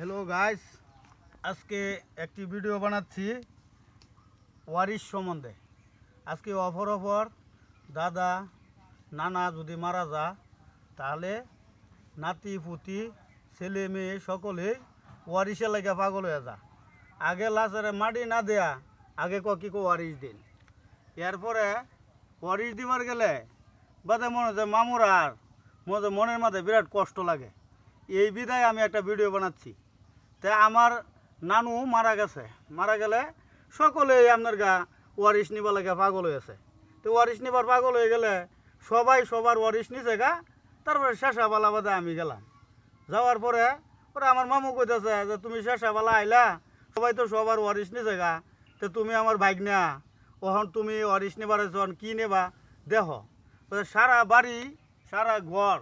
Hello guys আজকে একটি video বানাচ্ছি ওয়ারিশ সম্বন্ধে। আজকে অফর অফর দাদা, নানা যদি মারা যা তাহলে নাতি, পুতি, ছেলে, মেয়ে সকলেই ওয়ারিশে লেগে পাগল হয়ে যা আগে লাচারে মাটি না দেয়া, আগে ক কি ওয়ারিশ দিন। এরপরে ওয়ারিশ দিবার গেলে বাদে মনে হচ্ছে মামুর আর মনে মনের মাঝে বিরাট কষ্ট লাগে। এই বিধায় আমি একটা ভিডিও বানাচ্ছি। তা আমার নানু মারা গেছে। মারা গেলে সকলেই আপনার গা ওয়ারিশ নিবার লাগে পাগল হয়েছে তো ওয়ারিশ নিবার পাগল হয়ে গেলে সবাই সবার ওয়ারিশ নিছে গা, তারপরে শেষাবালা বাদে আমি গেলাম। যাওয়ার পরে ওরা আমার মামু কইতেছে যে, তুমি শেষাবালা আইলা, সবাই তো সবার ওয়ারিশ নিছে গা, তো তুমি আমার নেয়া ওহন তুমি ওয়ারিশ নিবার যখন কি নেবা দেহ সারা বাড়ি, সারা ঘর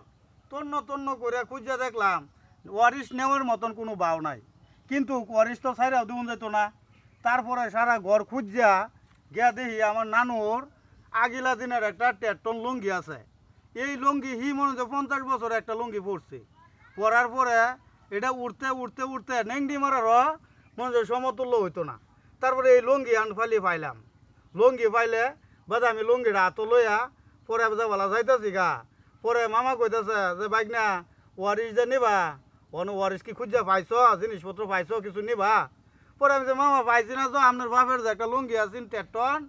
তন্ন তন্ন করে খুঁজে দেখলাম ওয়ারিশ নেওয়ার মতন কোনো বাও নাই। কিন্তু ওয়ারিশ তো সাইরাও দেউন যেত না। তারপরে সারা ঘর খুঁজা গিয়া দেখি আমার নানুর আগিলা দিনের একটা টেটন লুঙ্গি আছে। এই লুঙ্গি হি মনে হচ্ছে পঞ্চাশ বছর একটা লুঙ্গি পরছে। পরার পরে এটা উঠতে উঠতে উঠতে নেংডি মারারও মনে হচ্ছে সমতুল্য হইতো না। তারপরে এই লুঙ্গি আন ফালি পাইলাম লুঙ্গি পাইলে বাদে আমি লুঙ্গিটা হাত লইয়া পরে যাবালা যাইতেছি গা। পরে মামা কইতেছে যে বাইক না ওয়ারিস যে নিবা। অন ওয়ারিস কি খুঁজে পাইছ? জিনিসপত্র পাইছ? কিছু নিবা? পরে আমি মামা পাইছি না তো আপনার বাপের যে একটা লুঙ্গি আছেন টেটন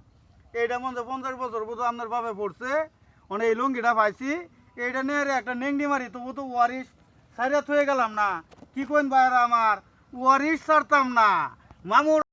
এইটা মনে পঞ্চাশ বছর বুঝো আপনার বাপে পড়ছে মানে এই লুঙ্গিটা পাইছি, এইটা নিয়ে একটা নেংডি মারি, তবু তো ওয়ারিস সাইডে থয়ে গেলাম না। কি কইন বাইরা আমার? ওয়ারিস ছাড়তাম না। মামুর